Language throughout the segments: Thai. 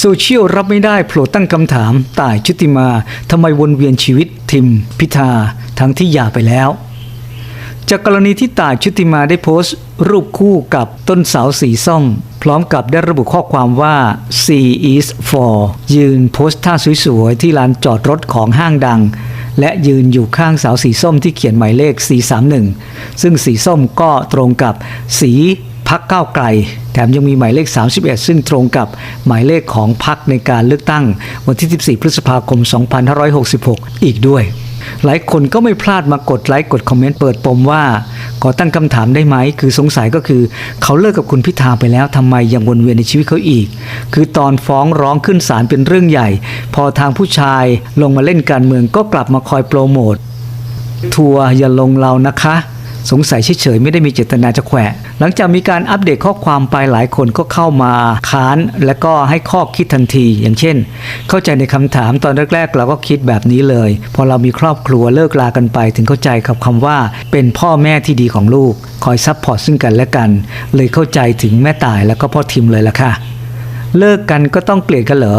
โซเชียลรับไม่ได้โผล่ตั้งคำถามต่ายชุติมาทำไมวนเวียนชีวิตทิมพิธาทั้งที่หย่าไปแล้ว จากกรณีที่ต่ายชุติมาได้โพสต์ รูปคู่กับต้นเสาสีส้มพร้อมกับได้ระบุข้อความว่า C is for ยืนโพสท่าสวยๆ ที่ลานจอดรถของห้างดัง และยืนอยู่ข้างเสาสีส้มที่เขียนหมายเลข 431 ซึ่งสีส้มก็ตรงกับสี พักก้าวไกล แถมยังมีหมายเลข 31 ซึ่งตรงกับหมายเลขของพักในการเลือกตั้งวันที่ 14 พฤษภาคม 2566 อีกด้วย หลายคนก็ไม่พลาดมากดไลค์กดคอมเมนต์เปิดปมว่า ขอตั้งคำถามได้ไหม คือสงสัยก็คือ เขาเลิกกับคุณพิธาไปแล้วทำไมยังวนเวียนในชีวิตเขาอีก คือตอนฟ้องร้องขึ้นศาลเป็นเรื่องใหญ่ พอทางผู้ชายลงมาเล่นการเมืองก็กลับมาคอยโปรโมททัวร์อย่าลงเรานะคะ สงสัยเฉยๆไม่ได้มีเจตนาจะแขวะ หลังจากมีการอัปเดตข้อความไปหลายคนก็เข้ามาค้าน และก็ให้ข้อคิดทันที อย่างเช่น เข้าใจในคำถามตอนแรกๆ เราก็คิดแบบนี้เลย พอเรามีครอบครัวเลิกลากันไป ถึงเข้าใจกับคำว่า เป็นพ่อแม่ที่ดีของลูก คอยซัพพอร์ตซึ่งกันและกัน เลยเข้าใจถึงแม่ตายแล้วก็พ่อทิมเลยล่ะค่ะเลิกกันก็ต้องเกลียดกันเหรอ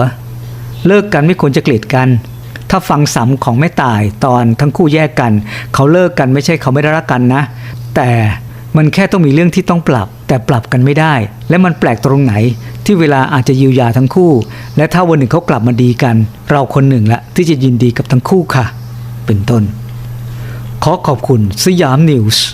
เลิกกันไม่ควรจะเกลียดกัน ถ้าฟังสำของแม่ตายตอนทั้งคู่แยกกัน เขาเลิกกันไม่ใช่เขาไม่ได้รักกันนะ แต่มันแค่ต้องมีเรื่องที่ต้องปรับ แต่ปรับกันไม่ได้ และมันแปลกตรงไหน ที่เวลาอาจจะเยียวยาทั้งคู่ และถ้าวันหนึ่งเขากลับมาดีกัน เราคนหนึ่งละที่จะยินดีกับทั้งคู่ค่ะ เป็นต้น ขอขอบคุณสยามนิวส์